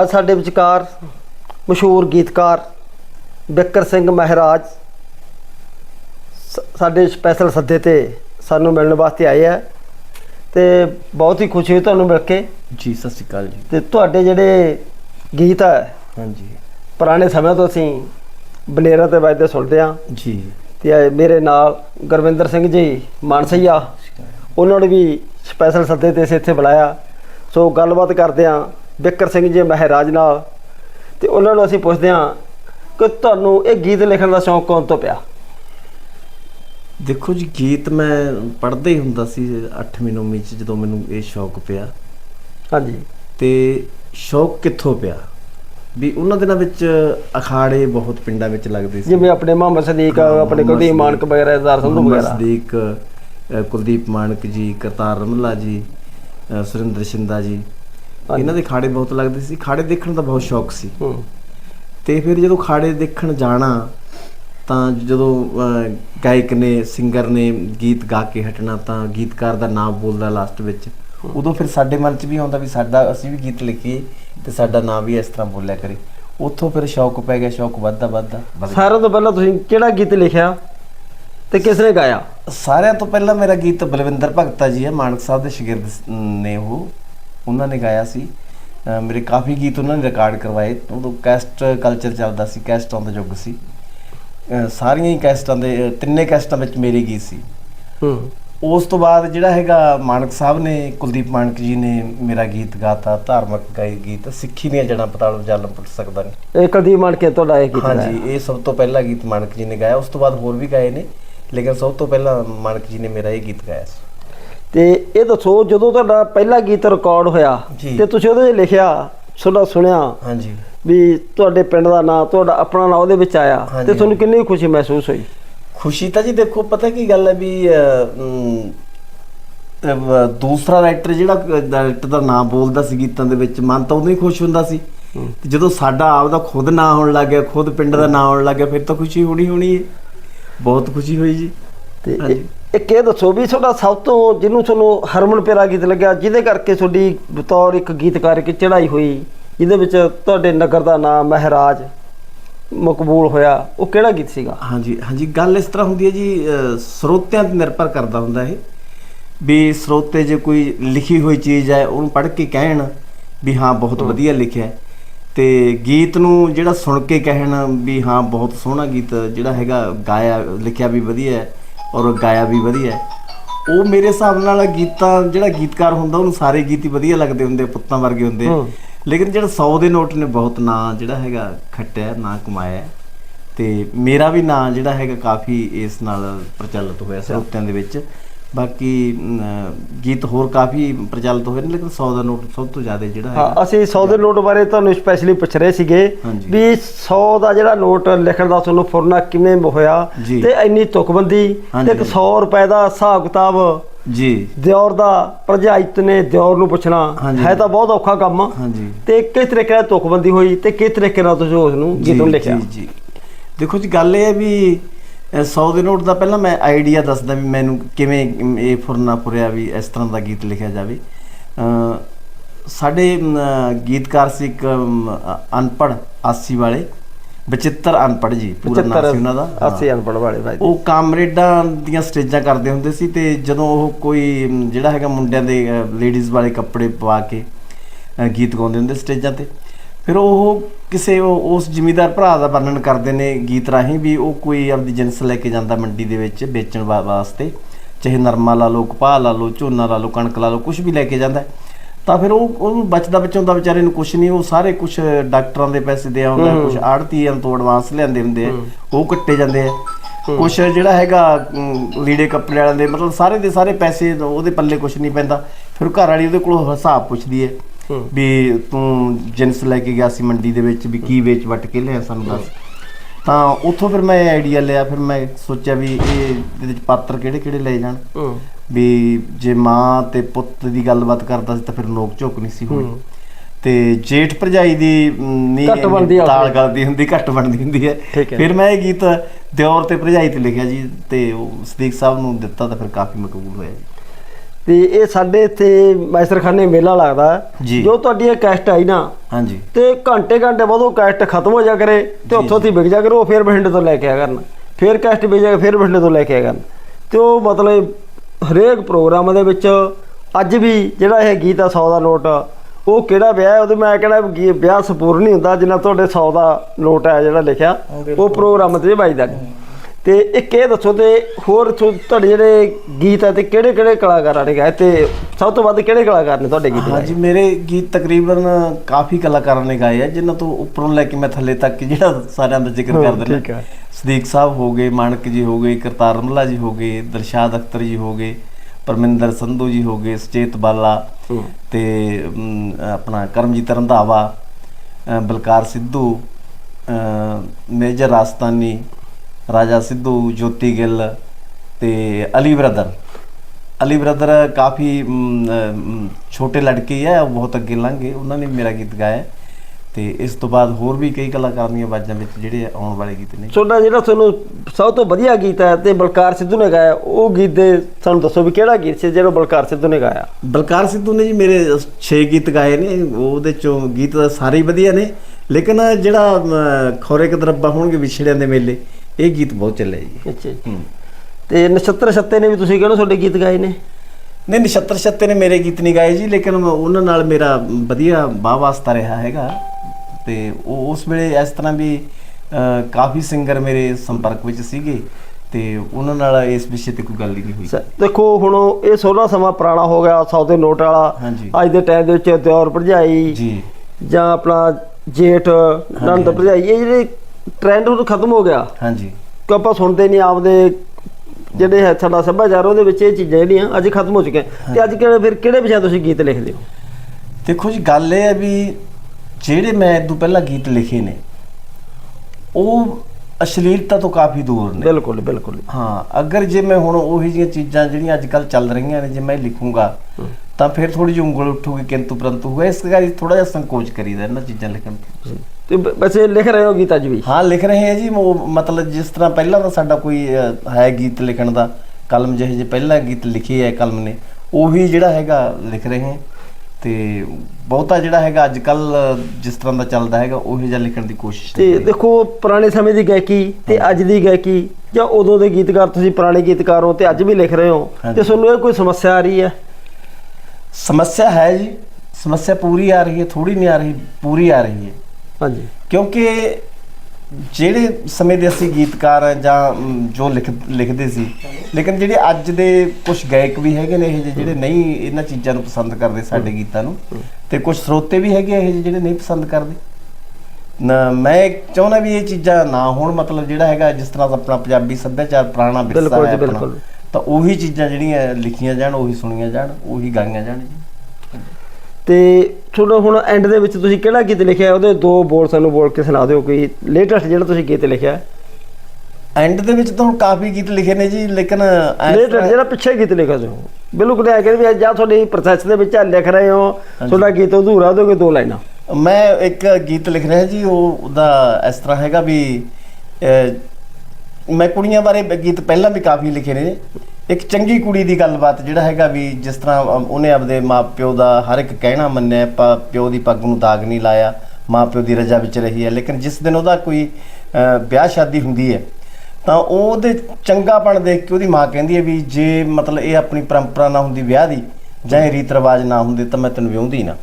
ਅੱਜ ਸਾਡੇ ਵਿਚਕਾਰ ਮਸ਼ਹੂਰ ਗੀਤਕਾਰ ਬਿੱਕਰ ਸਿੰਘ ਮਹਾਰਾਜ ਸਾਡੇ ਸਪੈਸ਼ਲ ਸੱਦੇ ਤੇ ਸਾਨੂੰ ਮਿਲਣ ਵਾਸਤੇ ਆਏ ਆ ਤੇ ਬਹੁਤ ਹੀ ਖੁਸ਼ੀ ਹੋਈ ਤੁਹਾਨੂੰ ਮਿਲ ਕੇ। ਜੀ ਸਤਿ ਸ਼੍ਰੀ ਅਕਾਲ ਜੀ। ਤੇ ਤੁਹਾਡੇ ਜਿਹੜੇ ਗੀਤ ਆ ਹਾਂਜੀ। ਪੁਰਾਣੇ ਸਮੇਂ ਤੋਂ ਅਸੀਂ ਬਨੇਰਾ ਤੇ ਵੱਜਦੇ ਸੁਣਦੇ ਆ। ਜੀ। ਤੇ ਮੇਰੇ ਨਾਲ ਗੁਰਵਿੰਦਰ ਸਿੰਘ ਜੀ ਮਾਨਸਈਆ ਉਹਨਾਂ ਨੂੰ ਵੀ ਸਪੈਸ਼ਲ ਸੱਦੇ ਤੇ ਅਸੀਂ ਇੱਥੇ ਬੁਲਾਇਆ। ਸੋ ਗੱਲਬਾਤ ਕਰਦੇ ਆ ਬਿੱਕਰ ਸਿੰਘ ਜੀ ਮਹਾਰਾਜ ਨਾਲ। ਤੇ ਉਹਨਾਂ ਨੂੰ ਅਸੀਂ ਪੁੱਛਦੇ ਆ ਕਿ ਤੁਹਾਨੂੰ ਇਹ ਗੀਤ ਲਿਖਣ ਦਾ ਸ਼ੌਂਕ ਕੌਣ ਤੋਂ ਪਿਆ? ਦੇਖੋ ਜੀ ਗੀਤ ਮੈਂ ਪੜ੍ਹਦਾ ਹੀ ਹੁੰਦਾ ਸੀ 8ਵੀਂ 9ਵੀਂ ਚ ਜਦੋਂ ਮੈਨੂੰ ਇਹ ਸ਼ੌਕ ਪਿਆ। ਹਾਂਜੀ। ਤੇ ਸ਼ੌਕ ਕਿੱਥੋਂ ਪਿਆ? ਵੀ ਉਹਨਾਂ ਦਿਨਾਂ ਵਿੱਚ ਅਖਾੜੇ ਬਹੁਤ ਪਿੰਡਾਂ ਵਿੱਚ ਲੱਗਦੇ ਸੀ। ਜਿਵੇਂ ਆਪਣੇ ਮੁਹੰਮਦ ਸਦੀਕ ਹਾਂ, ਆਪਣੇ ਕੁਲਦੀਪ ਮਾਨਕ ਵਗੈਰਾ ਦਾਰ ਸੰਧੂ ਵਗੈਰਾ। ਸਦੀਕ ਕੁਲਦੀਪ ਮਾਨਕ ਜੀ ਕਰਤਾਰ ਰਮਲਾ ਜੀ ਸੁਰਿੰਦਰ ਸ਼ਿੰਦਾ ਜੀ। ਇਹਨਾਂ ਦੇ ਖਾੜੇ ਬਹੁਤ ਲੱਗਦੇ ਸੀ। ਖਾੜੇ ਦੇਖਣ ਦਾ ਬਹੁਤ ਸ਼ੌਕ ਸੀ। ਤੇ ਫਿਰ ਜਦੋਂ ਖਾੜੇ ਦੇਖਣ ਜਾਣਾ ਤਾਂ ਜਦੋਂ ਗਾਇਕ ਨੇ ਸਿੰਗਰ ਨੇ ਗੀਤ ਗਾ ਕੇ ਹਟਣਾ ਤਾਂ ਗੀਤਕਾਰ ਦਾ ਨਾਮ ਬੋਲਦਾ ਲਾਸਟ ਵਿੱਚ। ਉਦੋਂ ਫਿਰ ਸਾਡੇ ਮਨ 'ਚ ਵੀ ਆਉਂਦਾ ਵੀ ਸਾਡਾ ਅਸੀਂ ਵੀ ਗੀਤ ਲਿਖੀਏ ਤੇ ਸਾਡਾ ਨਾਮ ਵੀ ਇਸ ਤਰ੍ਹਾਂ ਬੋਲਿਆ ਕਰੇ। ਉੱਥੋਂ ਫਿਰ ਸ਼ੌਕ ਪੈ ਗਿਆ ਸ਼ੌਕ ਵੱਧਦਾ ਵੱਧਦਾ। ਸਾਰਿਆਂ ਤੋਂ ਪਹਿਲਾਂ ਤੁਸੀਂ ਕਿਹੜਾ ਗੀਤ ਲਿਖਿਆ ਤੇ ਕਿਸ ਨੇ ਗਾਇਆ? ਸਾਰਿਆਂ ਤੋਂ ਪਹਿਲਾਂ ਮੇਰਾ ਗੀਤ ਬਲਵਿੰਦਰ ਭਗਤਾ ਜੀ ਹੈ ਮਾਨਕ ਸਾਹਿਬ ਦੇ ਸ਼ਾਗਿਰਦ ਨੇ ਉਹ। ਉਹਨਾਂ ਨੇ ਗਾਇਆ ਸੀ। ਮੇਰੇ ਕਾਫੀ ਗੀਤ ਉਹਨਾਂ ਨੇ ਰਿਕਾਰਡ ਕਰਵਾਏ। ਉਦੋਂ ਕੈਸਟ ਕਲਚਰ ਚੱਲਦਾ ਸੀ ਕੈਸਟਾਂ ਦਾ ਯੁੱਗ ਸੀ। ਸਾਰੀਆਂ ਹੀ ਕੈਸਟਾਂ ਦੇ ਤਿੰਨੇ ਕੈਸਟਾਂ ਵਿੱਚ ਮੇਰੇ ਗੀਤ ਸੀ। ਹੂੰ। ਉਸ ਤੋਂ ਬਾਅਦ ਜਿਹੜਾ ਹੈਗਾ ਮਾਨਕ ਸਾਹਿਬ ਨੇ ਕੁਲਦੀਪ ਮਾਨਕ ਜੀ ਨੇ ਮੇਰਾ ਗੀਤ ਗਾਤਾ ਧਾਰਮਿਕ ਗਾਇ ਗੀਤ ਸਿੱਖੀ ਦੀਆਂ ਜੜਾਂ ਪਤਾਲ ਜਾਲਮ ਪੁੱਟ ਸਕਦਾ ਨਹੀਂ ਇਹ ਕੁਲਦੀਪ ਮਾਨਕ ਤੁਹਾਡਾ ਇਹ ਗੀਤ ਹਾਂਜੀ ਇਹ ਸਭ ਤੋਂ ਪਹਿਲਾ ਗੀਤ ਮਾਨਕ ਜੀ ਨੇ ਗਾਇਆ। ਉਸ ਤੋਂ ਬਾਅਦ ਹੋਰ ਵੀ ਗਾਏ ਨੇ ਲੇਕਿਨ ਸਭ ਤੋਂ ਪਹਿਲਾਂ ਮਾਨਕ ਜੀ ਨੇ ਮੇਰਾ ਇਹ ਗੀਤ ਗਾਇਆ ਸੀ। ਤੇ ਇਹ ਦੱਸੋ ਜਦੋਂ ਤੁਹਾਡਾ ਪਹਿਲਾ ਗੀਤ ਰਿਕਾਰਡ ਹੋਇਆ। ਤੇ ਤੁਸੀਂ ਉਹਦੇ 'ਚ ਲਿਖਿਆ ਤੁਹਾਡਾ ਸੁਣਿਆ ਹਾਂਜੀ। ਵੀ ਤੁਹਾਡੇ ਪਿੰਡ ਦਾ ਨਾਂ ਤੁਹਾਡਾ ਆਪਣਾ ਨਾਂ ਉਹਦੇ ਵਿੱਚ ਆਇਆ ਤੇ ਤੁਹਾਨੂੰ ਕਿੰਨੀ ਖੁਸ਼ੀ ਮਹਿਸੂਸ ਹੋਈ? ਖੁਸ਼ੀ ਤਾਂ ਜੀ ਦੇਖੋ ਪਤਾ ਕੀ ਗੱਲ ਹੈ ਵੀ ਦੂਸਰਾ ਰਾਈਟਰ ਜਿਹੜਾ ਡਾਇਰੈਕਟਰ ਦਾ ਨਾਮ ਬੋਲਦਾ ਸੀ ਗੀਤਾਂ ਦੇ ਵਿੱਚ ਮਨ ਤਾਂ ਉਦੋਂ ਹੀ ਖੁਸ਼ ਹੁੰਦਾ ਸੀ। ਤੇ ਜਦੋਂ ਸਾਡਾ ਆਪਦਾ ਖੁਦ ਨਾਂ ਆਉਣ ਲੱਗ ਗਿਆ ਖੁਦ ਪਿੰਡ ਦਾ ਨਾਂ ਆਉਣ ਲੱਗ ਗਿਆ ਫਿਰ ਤਾਂ ਖੁਸ਼ੀ ਹੋਣੀ ਹੋਣੀ ਹੈ। ਬਹੁਤ ਖੁਸ਼ੀ ਹੋਈ ਜੀ। ਤੇ ਇੱਕ ਇਹ ਦੱਸੋ ਵੀ ਤੁਹਾਡਾ ਸਭ ਤੋਂ ਜਿਹਨੂੰ ਤੁਹਾਨੂੰ ਹਰਮਨ ਪਿਆਰਾ ਗੀਤ ਲੱਗਿਆ ਜਿਹਦੇ ਕਰਕੇ ਤੁਹਾਡੀ ਬਤੌਰ ਇੱਕ ਗੀਤਕਾਰ ਇੱਕ ਚੜ੍ਹਾਈ ਹੋਈ ਜਿਹਦੇ ਵਿੱਚ ਤੁਹਾਡੇ ਨਗਰ ਦਾ ਨਾਮ ਮਹਾਰਾਜ ਮਕਬੂਲ ਹੋਇਆ ਉਹ ਕਿਹੜਾ ਗੀਤ ਸੀਗਾ? ਹਾਂਜੀ ਹਾਂਜੀ ਗੱਲ ਇਸ ਤਰ੍ਹਾਂ ਹੁੰਦੀ ਹੈ ਜੀ ਸਰੋਤਿਆਂ ਤੇ ਨਿਰਭਰ ਕਰਦਾ ਹੁੰਦਾ ਇਹ ਵੀ ਸਰੋਤੇ ਜੇ ਕੋਈ ਲਿਖੀ ਹੋਈ ਚੀਜ਼ ਹੈ ਉਹਨੂੰ ਪੜ੍ਹ ਕੇ ਕਹਿਣ ਵੀ ਹਾਂ ਬਹੁਤ ਵਧੀਆ ਲਿਖਿਆ। ਤੇ ਗੀਤ ਨੂੰ ਜਿਹੜਾ ਸੁਣ ਕੇ ਕਹਿਣ ਵੀ ਹਾਂ ਬਹੁਤ ਸੋਹਣਾ ਗੀਤ ਜਿਹੜਾ ਹੈਗਾ ਗਾਇਆ ਲਿਖਿਆ ਵੀ ਵਧੀਆ ਹੈ। ਔਰ ਗਾਇਆ ਵੀ ਵਧੀਆ ਹੈ ਉਹ ਮੇਰੇ ਹਿਸਾਬ ਨਾਲ ਗੀਤਾਂ ਜਿਹੜਾ ਗੀਤਕਾਰ ਹੁੰਦਾ ਉਹਨੂੰ ਸਾਰੇ ਗੀਤ ਹੀ ਵਧੀਆ ਲੱਗਦੇ ਹੁੰਦੇ ਪੁੱਤਾਂ ਵਰਗੇ ਹੁੰਦੇ। ਲੇਕਿਨ ਜਿਹੜਾ 100 ਦੇ ਨੋਟ ਨੇ ਬਹੁਤ ਨਾਂ ਜਿਹੜਾ ਹੈਗਾ ਖੱਟਿਆ ਨਾਂ ਕਮਾਇਆ। ਤੇ ਮੇਰਾ ਵੀ ਨਾਂ ਜਿਹੜਾ ਹੈਗਾ ਕਾਫੀ ਇਸ ਨਾਲ ਪ੍ਰਚਲਿਤ ਹੋਇਆ ਸਰੋਤਿਆਂ ਦੇ ਵਿੱਚ ਬਾਕੀ ਗੀਤ ਹੋਰ ਕਾਫੀ ਪ੍ਰਚਲਿਤ ਹੋਏ ਨੇ ਲੇਕਿਨ 100 ਦਾ ਨੋਟ ਸਭ ਤੋਂ ਜ਼ਿਆਦਾ ਜਿਹੜਾ ਹਾਂ ਹੈਗਾ। ਅਸੀਂ 100 ਦੇ ਨੋਟ ਬਾਰੇ ਤੁਹਾਨੂੰ ਸਪੈਸ਼ਲੀ ਪੁੱਛ ਰਹੇ ਸੀਗੇ। ਵੀ 100 ਦਾ ਜਿਹੜਾ ਨੋਟ ਲਿਖਣ ਦਾ ਤੁਹਾਨੂੰ ਫੁਰਨਾ ਕਿਵੇਂ ਹੋਇਆ। ਤੇ ਇੰਨੀ ਤੁਕਬੰਦੀ ਤੇ ਇੱਕ 100 ਰੁਪਏ ਦਾ ਹਿਸਾਬ ਕਿਤਾਬ ਜੀ। ਦਿਓਰ ਦਾ ਭਰਜਾਈਤ ਨੇ ਦਿਓਰ ਨੂੰ ਪੁੱਛਣਾ। ਹੈ ਤਾਂ ਬਹੁਤ ਔਖਾ ਕੰਮ। ਆ ਹਾਂਜੀ। ਤੇ ਕਿਸ ਤਰੀਕੇ ਨਾਲ ਤੁਕਬੰਦੀ ਹੋਈ ਤੇ ਕਿਸ ਤਰੀਕੇ ਨਾਲ ਤੁਸੀਂ ਉਸ ਨੂੰ ਗੀਤ ਨੂੰ ਲਿਖਿਆ? ਜੀ ਜੀ। ਦੇਖੋ ਜੀ ਗੱਲ ਇਹ ਹੈ ਵੀ 100 ਦੇ ਨੋਟ ਦਾ ਪਹਿਲਾਂ ਮੈਂ ਆਈਡੀਆ ਦੱਸਦਾ ਵੀ ਮੈਨੂੰ ਕਿਵੇਂ ਇਹ ਫੁਰਨਾ ਫੁਰਿਆ ਵੀ ਇਸ ਤਰ੍ਹਾਂ ਦਾ ਗੀਤ ਲਿਖਿਆ ਜਾਵੇ। ਸਾਡੇ ਗੀਤਕਾਰ ਸੀ ਇੱਕ ਅਮ, ਅ- ਅਨਪੜ੍ਹ ਆਸੀ ਵਾਲੇ ਬਚਿੱਤਰ ਅਨਪੜ੍ਹ ਜੀ ਪੂਰਾ ਨਾਮ ਸੀ ਉਹਨਾਂ ਦਾ। ਹਾਂ। ਅਸੀਂ ਅਨਪੜ੍ਹ ਵਾਲੇ ਭਾਈ ਉਹ ਕਾਮਰੇਡਾਂ ਦੀਆਂ ਸਟੇਜਾਂ ਕਰਦੇ ਹੁੰਦੇ ਸੀ ਤੇ ਜਦੋਂ ਉਹ ਕੋਈ ਜਿਹੜਾ ਹੈਗਾ ਮੁੰਡਿਆਂ ਦੇ ਲੇਡੀਜ਼ ਵਾਲੇ ਕੱਪੜੇ ਪਵਾ ਕੇ ਗੀਤ ਗਾਉਂਦੇ ਹੁੰਦੇ ਸਟੇਜਾਂ ਤੇ। ਫਿਰ ਉਹ ਕਿਸੇ ਉਹ- ਉਸ ਜ਼ਿਮੀਦਾਰ ਭਰਾ ਦਾ ਵਰਣਨ ਕਰਦੇ ਨੇ ਗੀਤ ਰਾਹੀਂ ਵੀ ਉਹ ਕੋਈ ਆਪਦੀ ਜਿੰਸ ਲੈ ਕੇ ਜਾਂਦਾ ਮੰਡੀ ਦੇ ਵਿੱਚ ਵੇਚਣ ਵਾ- ਵਾਸਤੇ। ਚਾਹੇ ਨਰਮਾ ਲਾ ਲਓ ਕਪਾਹ ਲਾ ਲਓ ਝੋਨਾ ਲਾ ਲਓ ਕਣਕ ਲਾ ਲਓ ਕੁਝ ਵੀ ਲੈ ਕੇ ਜਾਂਦਾ। ਹੈ। ਤਾਂ ਫਿਰ ਉਹ ਉਹਨੂੰ ਬਚਦਾ ਬਚਾਉਂਦਾ ਵਿਚਾਰੇ ਨੂੰ ਕੁਝ ਨਹੀਂ ਉਹ ਸਾਰੇ ਕੁਝ ਡਾਕਟਰਾਂ ਦੇ ਪੈਸੇ ਦੇ ਆਉਂਦਾ ਕੁਝ ਆੜਤੀਆਂ ਤੋਂ ਐਡਵਾਂਸ ਲਿਆਂਦੇ ਹੁੰਦੇ ਆ ਉਹ ਕੱਟੇ ਜਾਂਦੇ ਆ। ਕੁਛ ਜਿਹੜਾ ਹੈਗਾ ਅਮ, ਲੀੜੇ ਕੱਪੜੇ ਵਾਲਿਆਂ ਦੇ ਮਤਲਬ ਸਾਰੇ ਦੇ ਸਾਰੇ ਪੈਸੇ ਉਹਦੇ ਪੱਲੇ ਕੁਝ ਨਹੀਂ ਪੈਂਦਾ। ਫਿਰ ਘਰ ਵਾਲੀ ਉਹਦੇ ਕੋਲੋਂ ਹਿਸਾਬ ਪੁੱਛਦੀ ਹੈ। ਵੀ ਤੂੰ ਜਿੰਸ ਲੈ ਕੇ ਗਿਆ ਸੀ ਮੰਡੀ ਦੇ ਵਿੱਚ ਵੀ ਕੀ ਵੇਚ ਵਟ ਕੇ ਲਿਆ ਸਾਨੂੰ ਦੱਸ। ਤਾਂ ਉੱਥੋਂ ਫਿਰ ਮੈਂ ਆਈਡੀਆ ਲਿਆ ਫਿਰ ਮੈਂ ਸੋਚਿਆ ਵੀ ਇਹ ਇਹਦੇ ਵਿੱਚ ਪਾਤਰ ਕਿਹੜੇ ਕਿਹੜੇ ਲਏ ਜਾਣ। ਵੀ ਜੇ ਮਾਂ ਤੇ ਪੁੱਤ ਦੀ ਗੱਲਬਾਤ ਕਰਦਾ ਸੀ ਤਾਂ ਫਿਰ ਨੋਕ ਝੋਕ ਨਹੀਂ ਸੀ ਹੋਣੀ। ਤੇ ਜੇਠ ਭਰਜਾਈ ਦੀ ਨਹੀਂ ਘੱਟ ਬਣਦੀ ਤਾਲ। ਗਲਦੀ ਹੁੰਦੀ ਘੱਟ ਬਣਦੀ ਹੁੰਦੀ ਹੈ। ਫਿਰ ਮੈਂ ਇਹ ਗੀਤ ਦਿਓਰ ਤੇ ਭਰਜਾਈ ਤੇ ਲਿਖਿਆ ਜੀ ਤੇ ਉਹ ਸਦੀਕ ਸਾਹਿਬ ਨੂੰ ਦਿੱਤਾ ਤਾਂ ਫਿਰ ਕਾਫੀ ਮਕਬੂਲ ਹੋਇਆ ਜੀ। ਤੇ ਇਹ ਸਾਡੇ ਇੱਥੇ ਮੈਸਰਖਾਨੇ ਮੇਲਾ ਲੱਗਦਾ। ਜੀ। ਜੋ ਤੁਹਾਡੀ ਇਹ ਕੈਸਟ ਆਈ ਨਾ ਹਾਂਜੀ। ਤੇ ਘੰਟੇ ਘੰਟੇ ਬਾਅਦ ਉਹ ਕੈਸਟ ਖਤਮ ਹੋ ਜਾ ਕਰੇ ਤੇ ਉੱਥੋਂ ਦੀ ਵਿਕ ਜਾ ਕਰੇ ਉਹ ਫੇਰ ਬਠਿੰਡੇ ਤੋਂ ਲੈ ਕੇ ਆ ਕਰਨ। ਫੇਰ ਕੈਸਟ ਵੇਚ ਜਾ ਫੇਰ ਬਠਿੰਡੇ ਤੋਂ ਲੈ ਕੇ ਆ ਕਰਨ। ਤੇ ਉਹ ਮਤਲਬ ਹਰੇਕ ਪ੍ਰੋਗਰਾਮ ਦੇ ਵਿੱਚ ਅੱਜ ਵੀ ਜਿਹੜਾ ਇਹ ਗੀਤ ਆ 100 ਦਾ ਨੋਟ ਉਹ ਕਿਹੜਾ ਵਿਆਹ ਉਹਦੇ ਮੈਂ ਕਹਿੰਦਾ ਵੀ ਵਿਆਹ ਸਪੂਰ ਨਹੀਂ ਹੁੰਦਾ ਜਿੰਨਾ ਤੁਹਾਡੇ 100 ਦਾ ਨੋਟ ਹੈ ਜਿਹੜਾ ਲਿਖਿਆ ਉਹ ਪ੍ਰੋਗਰਾਮ ਤੇ ਵੱਜਦਾ। ਨਹੀਂ ਤੇ ਇੱਕ ਇਹ ਦੱਸੋ ਤੇ ਹੋਰ ਤੁਹਾਡੇ ਜਿਹੜੇ ਗੀਤ ਆ ਤੇ ਕਿਹੜੇ ਕਿਹੜੇ ਕਲਾਕਾਰਾਂ ਨੇ ਗਾਏ ਤੇ ਸਭ ਤੋਂ ਵੱਧ ਕਿਹੜੇ ਕਲਾਕਾਰ ਨੇ ਤੁਹਾਡੇ ਗੀਤ ਹਾਂਜੀ ਮੇਰੇ ਗੀਤ ਤਕਰੀਬਨ ਕਾਫੀ ਕਲਾਕਾਰਾਂ ਨੇ ਗਾਏ ਆ ਜਿਨ੍ਹਾਂ ਤੋਂ ਉੱਪਰੋਂ ਲੈ ਕੇ ਮੈਂ ਥੱਲੇ ਤੱਕ ਜਿਹੜਾ ਸਾਰਿਆਂ ਦਾ ਜ਼ਿਕਰ ਕਰ ਦਿੰਦਾ। ਠੀਕ ਹੈ। ਸਦੀਕ ਸਾਹਿਬ ਹੋ ਗਏ ਮਾਨਕ ਜੀ ਹੋ ਗਏ ਕਰਤਾਰ ਮੱਲਾ ਜੀ ਹੋ ਗਏ ਦਿਲਸ਼ਾਦ ਅਖਤਰ ਜੀ ਹੋ ਗਏ ਪਰਮਿੰਦਰ ਸੰਧੂ ਜੀ ਹੋ ਗਏ ਸੁਚੇਤ ਬਾਲਾ ਤੇ ਆਪਣਾ ਕਰਮਜੀਤ ਰੰਧਾਵਾ ਬਲਕਾਰ ਸਿੱਧੂ ਮੇਜਰ ਰਾਸਤਾਨੀ ਰਾਜਾ ਸਿੱਧੂ ਜੋਤੀ ਗਿੱਲ ਤੇ ਅਲੀ ਬ੍ਰਦਰ। ਅਲੀ ਬ੍ਰਦਰ ਕਾਫੀ ਛੋਟੇ ਲੜਕੇ ਹੈ ਬਹੁਤ ਅੱਗੇ ਲੰਘੇ ਉਹਨਾਂ ਨੇ ਮੇਰਾ ਗੀਤ ਗਾਇਆ। ਤੇ ਇਸ ਤੋਂ ਬਾਅਦ ਹੋਰ ਵੀ ਕਈ ਕਲਾਕਾਰਾਂ ਦੀਆਂ ਆਵਾਜ਼ਾਂ ਵਿੱਚ ਜਿਹੜੇ ਆਉਣ ਵਾਲੇ ਗੀਤ ਨੇ। ਤੁਹਾਡਾ ਜਿਹੜਾ ਤੁਹਾਨੂੰ ਸਭ ਤੋਂ ਵਧੀਆ ਗੀਤ ਹੈ ਤੇ ਬਲਕਾਰ ਸਿੱਧੂ ਨੇ ਗਾਇਆ ਉਹ ਗੀਤ ਦੇ ਸਾਨੂੰ ਦੱਸੋ ਵੀ ਕਿਹੜਾ ਗੀਤ ਸੀ ਜਿਹੜਾ ਬਲਕਾਰ ਸਿੱਧੂ ਨੇ ਗਾਇਆ? ਬਲਕਾਰ ਸਿੱਧੂ ਨੇ ਜੀ ਮੇਰੇ 6 ਗੀਤ ਗਾਏ ਨੇ ਉਹਦੇ ਚੋਂ ਗੀਤ ਸਾਰੇ ਹੀ ਵਧੀਆ ਨੇ। ਲੇਕਿਨ ਜਿਹੜਾ ਖੌਰੇ ਕਦਰੱਬਾ ਹੋਣਗੇ ਵਿਛੜਿਆਂ ਦੇ ਮੇਲੇ ਇਹ ਗੀਤ ਬਹੁਤ ਚੱਲਿਆ ਜੀ। ਅੱਛਾ ਜੀ ਤੇ ਨਛੱਤਰ ਛੱਤੇ ਨੇ ਵੀ ਤੁਸੀਂ ਕਹਿੰਦੇ ਤੁਹਾਡੇ ਗੀਤ ਗਾਏ ਨੇ? ਨਹੀਂ ਨਛੱਤਰ ਛੱਤੇ ਨੇ ਮੇਰੇ ਗੀਤ ਨਹੀਂ ਗਾਏ ਜੀ ਲੇਕਿਨ ਉਹਨਾਂ ਨਾਲ ਮੇਰਾ ਵਧੀਆ ਵਾਹ ਵਾਸਤਾ ਰਿਹਾ ਹੈਗਾ। ਤੇ ਉਹ ਉਸ ਵੇਲੇ ਇਸ ਤਰ੍ਹਾਂ ਵੀ ਕਾਫੀ ਸਿੰਗਰ ਮੇਰੇ ਸੰਪਰਕ ਵਿੱਚ ਸੀਗੇ ਤੇ ਉਹਨਾਂ ਨਾਲ ਇਸ ਵਿਸ਼ੇ ਤੇ ਕੋਈ ਗੱਲ ਹੀ ਨਹੀਂ ਹੋਈ। ਸ- ਦੇਖੋ ਹੁਣ ਇਹ 16 ਸਮਾਂ ਪੁਰਾਣਾ ਹੋ ਗਿਆ 100 ਦੇ ਨੋਟ ਵਾਲਾ। ਹਾਂਜੀ। ਅੱਜ ਦੇ ਟਾਈਮ ਦੇ ਵਿੱਚ ਦਿਓਰ ਭਰਜਾਈ ਜੀ। ਜਾਂ ਆਪਣਾ ਜੇਠ ਨੰਦ। ਭਰਜਾਈ ਇਹ ਜਿਹੜੇ ਟ੍ਰੈਂਡ ਉਹ ਖਤਮ ਹੋ ਗਿਆ। ਹਾਂਜੀ। ਕਿ ਆਪਾਂ ਸੁਣਦੇ ਨਹੀਂ ਆਪਦੇ ਜਿਹੜੇ ਹੈ ਸਾਡਾ ਸੱਭਿਆਚਾਰ ਉਹਦੇ ਵਿੱਚ ਇਹ ਚੀਜ਼ਾਂ ਜਿਹੜੀਆਂ ਅੱਜ ਖਤਮ ਹੋ ਚੁੱਕੀਆਂ ਤੇ ਅੱਜ ਕਿਹੜੇ ਫਿਰ ਕਿਹੜੇ ਵਿਸ਼ਾ ਤੁਸੀਂ ਗੀਤ ਲਿਖਦੇ ਹੋ? ਦੇਖੋ ਜੀ ਗੱਲ ਇਹ ਹੈ ਵੀ ਜਿਹੜੇ ਮੈਂ ਤੋਂ ਪਹਿਲਾਂ ਗੀਤ ਲਿਖੇ ਨੇ ਉਹ ਅਸ਼ਲੀਲਤਾ ਤੋਂ ਕਾਫੀ ਦੂਰ ਨੇ। ਬਿਲਕੁਲ ਬਿਲਕੁਲ। ਹਾਂ ਅਗਰ ਜੇ ਮੈਂ ਹੁਣ ਉਹੀ ਜਿਹੀਆਂ ਚੀਜ਼ਾਂ ਜਿਹੜੀਆਂ ਅੱਜ ਕੱਲ ਚੱਲ ਰਹੀਆਂ ਨੇ ਜੇ ਮੈਂ ਲਿਖੂੰਗਾ ਤਾਂ ਫਿਰ ਥੋੜੀ ਜਿਹੀ ਉਂਗਲ ਉੱਠੂਗੀ ਕਿੰਤੂ ਪ੍ਰੰਤੂ ਹੋਇਆ ਇਸ ਕਰਕੇ ਥੋੜਾ ਜਿਹਾ ਸੰਕੋਚ ਕਰੀਦਾ ਇਹਨਾਂ ਚੀਜ਼ਾਂ ਲਿਖਣ ਤੋਂ ਤੇ ਬ- ਵੈਸੇ ਲਿਖ ਰਹੇ ਹੋ ਗੀਤ ਅੱਜ ਵੀ? ਹਾਂ ਲਿਖ ਰਹੇ ਹਾਂ ਜੀ। ਉਹ ਮਤਲਬ ਜਿਸ ਤਰ੍ਹਾਂ ਪਹਿਲਾਂ ਤਾਂ ਸਾਡਾ ਕੋਈ ਹੈ ਗੀਤ ਲਿਖਣ ਦਾ ਕਲਮ ਜਿਹੇ ਜੇ ਪਹਿਲਾਂ ਗੀਤ ਲਿਖੇ ਹੈ ਕਲਮ ਨੇ ਉਹੀ ਜਿਹੜਾ ਹੈਗਾ ਲਿਖ ਰਹੇ ਹਾਂ। ਤੇ ਬਹੁਤਾ ਜਿਹੜਾ ਹੈਗਾ ਅੱਜ ਕੱਲ ਜਿਸ ਤਰ੍ਹਾਂ ਦਾ ਚੱਲਦਾ ਹੈਗਾ ਉਹੀ ਜਿਹਾ ਲਿਖਣ ਦੀ ਕੋਸ਼ਿਸ਼ ਤੇ। ਦੇਖੋ ਪੁਰਾਣੇ ਸਮੇਂ ਦੀ ਗਾਇਕੀ ਤੇ ਅੱਜ ਦੀ ਗਾਇਕੀ ਜਾਂ ਉਦੋਂ ਦੇ ਗੀਤਕਾਰ ਤੁਸੀਂ ਪੁਰਾਣੇ ਗੀਤਕਾਰ ਹੋ ਤੇ ਅੱਜ ਵੀ ਲਿਖ ਰਹੇ ਹੋ। ਤੇ ਤੁਹਾਨੂੰ ਇਹ ਕੋਈ ਸਮੱਸਿਆ ਆ ਰਹੀ ਹੈ? ਸਮੱਸਿਆ ਹੈ ਜੀ। ਸਮੱਸਿਆ ਪੂਰੀ ਆ ਰਹੀ ਹੈ ਥੋੜੀ ਨਹੀਂ ਆ ਰਹੀ ਪੂਰੀ ਆ ਰਹੀ ਹੈ। ਹਾਂਜੀ। ਕਿਉਂਕਿ ਜਿਹੜੇ ਸਮੇਂ ਦੇ ਅਸੀਂ ਗੀਤਕਾਰ ਜਾਂ ਜੋ ਲਿਖ ਲਿਖਦੇ ਸੀ ਲੇਕਿਨ ਜਿਹੜੇ ਅੱਜ ਦੇ ਕੁਝ ਗਾਇਕ ਵੀ ਹੈਗੇ ਨੇ ਇਹ ਜਿਹੇ ਜਿਹੜੇ ਨਹੀਂ ਇਹਨਾਂ ਚੀਜ਼ਾਂ ਨੂੰ ਪਸੰਦ ਕਰਦੇ ਸਾਡੇ ਗੀਤਾਂ ਨੂੰ ਤੇ ਕੁਝ ਸਰੋਤੇ ਵੀ ਹੈਗੇ ਇਹ ਜਿਹੇ ਜਿਹੜੇ ਨਹੀਂ ਪਸੰਦ ਕਰਦੇ। ਨਾ ਮੈਂ ਚਾਹੁੰਦਾ ਵੀ ਇਹ ਚੀਜ਼ਾਂ ਨਾ ਹੋਣ ਮਤਲਬ ਜਿਹੜਾ ਹੈਗਾ ਜਿਸ ਤਰ੍ਹਾਂ ਆਪਣਾ ਪੰਜਾਬੀ ਸੱਭਿਆਚਾਰ ਪੁਰਾਣਾ ਵਿਰਸਾ ਹੈ ਬਿਲਕੁਲ। ਤਾਂ ਉਹੀ ਚੀਜ਼ਾਂ ਜਿਹੜੀਆਂ ਲਿਖੀਆਂ ਜਾਣ ਉਹੀ ਸੁਣੀਆਂ ਜਾਣ ਉਹੀ ਗਾਈਆਂ ਜਾਣ ਜੀ। ਤੇ ਤੁਹਾਡਾ ਹੁਣ ਐਂਡ ਦੇ ਵਿੱਚ ਤੁਸੀਂ ਕਿਹੜਾ ਗੀਤ ਲਿਖਿਆ? ਉਹਦੇ ਦੋ ਬੋਲ ਸਾਨੂੰ ਬੋਲ ਕੇ ਸੁਣਾ ਦਿਓ ਕੋਈ ਲੇਟੈਸਟ ਜਿਹੜਾ ਤੁਸੀਂ ਗੀਤ ਲਿਖਿਆ। ਐਂਡ ਦੇ ਵਿੱਚ ਤਾਂ ਕਾਫੀ ਗੀਤ ਲਿਖੇ ਨੇ ਜੀ ਲੇਕਿਨ ਲੇਟੈਸਟ ਜਿਹੜਾ ਪਿੱਛੇ ਗੀਤ ਲਿਖਿਆ ਸੀ ਬਿਲਕੁਲ ਇਹ ਕਹਿੰਦੇ ਵੀ ਜਾਂ ਤੁਹਾਡੀ ਪ੍ਰੋਸੈਸ ਦੇ ਵਿੱਚ ਆ ਲਿਖ ਰਹੇ ਹੋ। ਤੁਹਾਡਾ ਗੀਤ ਅਧੂਰਾ ਦੋਗੇ ਦੋ ਲਾਈਨਾਂ। ਮੈਂ ਇੱਕ ਗੀਤ ਲਿਖ ਰਿਹਾ ਜੀ ਉਹ ਉਹਦਾ ਇਸ ਤਰ੍ਹਾਂ ਹੈਗਾ ਵੀ ਮੈਂ ਕੁੜੀਆਂ ਬਾਰੇ ਗੀਤ ਪਹਿਲਾਂ ਵੀ ਕਾਫੀ ਲਿਖੇ ਨੇ। ਇੱਕ ਚੰਗੀ ਕੁੜੀ ਦੀ ਗੱਲਬਾਤ ਜਿਹੜਾ ਹੈਗਾ ਵੀ ਜਿਸ ਤਰ੍ਹਾਂ ਅਮ, ਉਹਨੇ ਆਪਦੇ ਮਾਪਿਓ ਦਾ ਹਰ ਇੱਕ ਕਹਿਣਾ ਮੰਨਿਆ ਪ- ਪਿਓ ਦੀ ਪੱਗ ਨੂੰ ਦਾਗ ਨਹੀਂ ਲਾਇਆ ਮਾਪਿਓ ਦੀ ਰਜ਼ਾ ਵਿੱਚ ਰਹੀ ਹੈ ਲੇਕਿਨ ਜਿਸ ਦਿਨ ਉਹਦਾ ਕੋਈ ਵਿਆਹ ਸ਼ਾਦੀ ਹੁੰਦੀ ਹੈ ਤਾਂ ਉਹਦੇ ਚੰਗਾਪਣ ਦੇਖ ਕੇ ਉਹਦੀ ਮਾਂ ਕਹਿੰਦੀ ਹੈ ਵੀ ਜੇ ਮਤਲਬ ਇਹ ਆਪਣੀ ਪਰੰਪਰਾ ਨਾ ਹੁੰਦੀ ਵਿਆਹ ਦੀ ਜਾਂ ਇਹ ਰੀਤ ਰਿਵਾਜ ਨਾ ਹੁੰਦੇ ਤਾਂ ਮੈਂ ਤੈਨੂੰ ਵਿਆਹੁੰਦੀ ਨਾ।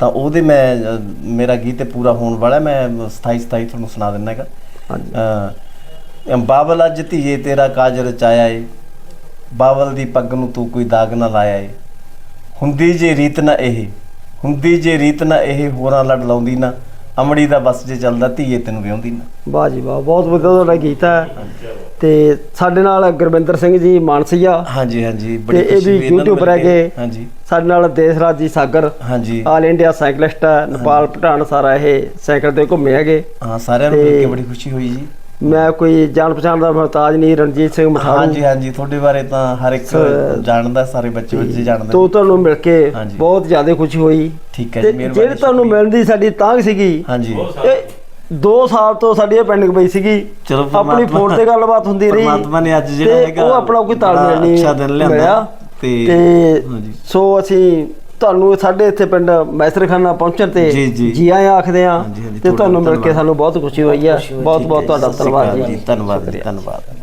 ਤਾਂ ਉਹਦੇ ਮੈਂ ਅ, ਮੇਰਾ ਗੀਤ ਇਹ ਪੂਰਾ ਹੋਣ ਵਾਲਾ ਮੈਂ 27 27 ਤੁਹਾਨੂੰ ਸੁਣਾ ਦਿੰਦਾ ਹੈਗਾ। ਹਾਂਜੀ। ਅ ਬਾਬਲ ਅੱਜ ਧੀਏ ਤੇਰਾ ਕਾਜ ਰਚਾਇਆ ਏ ਬਾਬਲ ਦੀ ਪੱਗ ਨੂੰ ਤੂੰ ਕੋਈ ਦਾਗ ਨਾ ਲਾਇਆ ਏ। ਹੁੰਦੀ ਜੇ ਰੀਤ ਨਾ ਇਹ ਹੁੰਦੀ ਜੇ ਰੀਤ ਨਾ ਇਹ ਹੋਰਾਂ ਲੜ ਲਾਉਂਦੀ ਨਾ। ਅਮੜੀ ਦਾ ਬਸ ਜੇ ਚੱਲਦਾ ਧੀਏ ਤੈਨੂੰ ਵਿਆਹੁੰਦੀ ਨਾ। ਵਾਹ ਜੀ ਵਾਹ ਬਹੁਤ ਵਧੀਆ ਤੁਹਾਡਾ ਗੀਤ ਹੈ। ਤੇ ਸਾਡੇ ਨਾਲ ਗੁਰਵਿੰਦਰ ਸਿੰਘ ਜੀ ਮਾਨਸੀਆ ਹਾਂਜੀ ਹਾਂਜੀ ਤੇ ਇਹ ਖੁਸ਼ੀ ਵੀ ਹੋਈ ਇਹਨਾਂ ਨੂੰ YouTuber ਮਿਲ ਕੇ। ਹੈਗੇ। ਹਾਂਜੀ। ਸਾਡੇ ਨਾਲ ਦੇਸਰਾਜ ਜੀ ਸਾਗਰ ਹਾਂਜੀ। ਆਲ ਇੰਡੀਆ ਸਾਈਕਲਿਸਟ ਹੈ ਨੇਪਾਲ ਭੂਟਾਨ ਸਾਰਾ ਇਹ ਸਾਈਕਲ ਤੇ ਘੁੰਮੇ ਹੈਗੇ। ਹਾਂ ਸਾਰਿਆਂ ਨੂੰ ਮਿਲ ਤੇ- ਕੇ ਬੜੀ ਖੁਸ਼ੀ ਹੋਈ ਜੀ। ਮੈਂ ਕੋਈ ਜਾਣ ਪਛਾਣ ਦਾ ਮੁਹਤਾਜ ਨਹੀਂ ਰਣਜੀਤ ਸਿੰਘ ਮਠਾਰੂ ਹਾਂਜੀ ਹਾਂਜੀ ਤੁਹਾਡੇ ਬਾਰੇ ਤਾਂ ਹਰ ਇੱਕ ਜਾਣਦਾ ਸਾਰੇ ਬੱਚੇ ਬੱਚੇ ਜਾਣਦੇ ਤੋਂ ਤੁਹਾਨੂੰ ਮਿਲ ਕੇ। ਬਹੁਤ ਜ਼ਿਆਦਾ ਖੁਸ਼ੀ ਹੋਈ। ਠੀਕ ਹੈ ਜੀ ਮਿਹਰਬਾਨੀ ਜਿਹੜੀ ਤੁਹਾਨੂੰ। ਮਿਲਣ ਦੀ ਸਾਡੀ ਤਾਂਘ ਸੀਗੀ ਹਾਂਜੀ। ਇਹ 2 ਸਾਲ ਤੋਂ ਸਾਡੀ ਇਹ ਪੈਂਡਿੰਗ ਪਈ ਸੀਗੀ। ਚਲੋ ਆਪਣੀ ਫੋਨ ਤੇ ਗੱਲਬਾਤ ਹੁੰਦੀ ਰਹੀ। ਪਰਮਾਤਮਾ ਨੇ ਅੱਜ ਜਿਹੜਾ ਹੈਗਾ ਉਹ ਆਪਣਾ ਕੋਈ ਤਾਲਮੇਲ ਨਹੀਂ ਅੱਛਾ ਦਿਨ ਲਿਆਂਦਾ। ਤੇ ਸੋ ਅਸੀਂ ਤੁਹਾਨੂੰ ਸਾਡੇ ਇੱਥੇ ਪਿੰਡ ਮੈਸਰਖਾਨਾ ਪਹੁੰਚਣ ਤੇ ਜੀ, ਆਇਆਂ ਆਖਦੇ ਆ ਤੇ ਤੁਹਾਨੂੰ ਮਿਲ ਕੇ। ਸਾਨੂੰ ਬਹੁਤ ਖੁਸ਼ੀ ਹੋਈ ਹੈ। ਬਹੁਤ ਬਹੁਤ ਤੁਹਾਡਾ ਧੰਨਵਾਦ ਜੀ। ਧੰਨਵਾਦ ਧੰਨਵਾਦ।